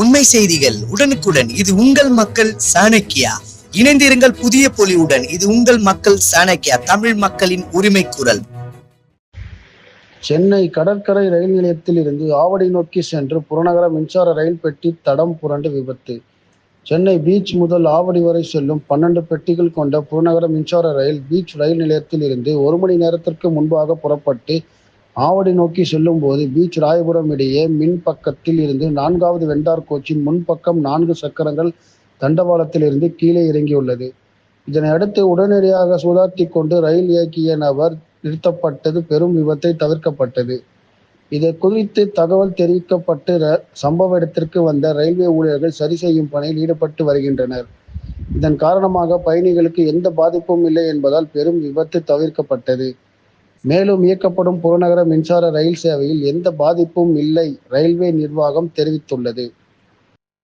உண்மை செய்திகள் உடனுக்குடன். இது உங்கள் மக்கள் சாணக்கியா? இணைந்திருங்கள் புதிய பொலிவுடன். இது உங்கள் மக்கள் சாணக்கியா? தமிழ் மக்களின் உரிமை குரல். சென்னை கடற்கரை ரயில் நிலையத்தில் இருந்து ஆவடி நோக்கி சென்று புறநகர மின்சார ரயில் பெட்டி தடம் புரண்டு விபத்து. சென்னை பீச் முதல் ஆவடி வரை செல்லும் பன்னெண்டு பெட்டிகள் கொண்ட புறநகர மின்சார ரயில் பீச் ரயில் நிலையத்தில் இருந்து ஒரு மணி நேரத்திற்கு முன்பாக புறப்பட்டு ஆவடி நோக்கி செல்லும் போது பீச் ராயபுரம் இடையே மின் பக்கத்தில் இருந்து நான்காவது வெண்டார் கோச்சின் முன்பக்கம் நான்கு சக்கரங்கள் தண்டவாளத்தில் இருந்து கீழே இறங்கியுள்ளது. இதனை அடுத்து உடனடியாக சுதார்த்தி கொண்டு ரயில் இயக்கிய நபர் நிறுத்தப்பட்டது பெரும் விபத்தை தவிர்க்கப்பட்டது. இதை குறித்து தகவல் தெரிவிக்கப்பட்டு ர- சம்பவ இடத்திற்கு வந்த ரயில்வே ஊழியர்கள் சரி செய்யும் பணியில் ஈடுபட்டு வருகின்றனர். இதன் காரணமாக பயணிகளுக்கு எந்த பாதிப்பும் இல்லை என்பதால் பெரும் விபத்து தவிர்க்கப்பட்டது. மேலும் இயக்கப்படும் புறநகர மின்சார ரயில் சேவையில் எந்த பாதிப்பும் இல்லை ரயில்வே நிர்வாகம் தெரிவித்துள்ளது.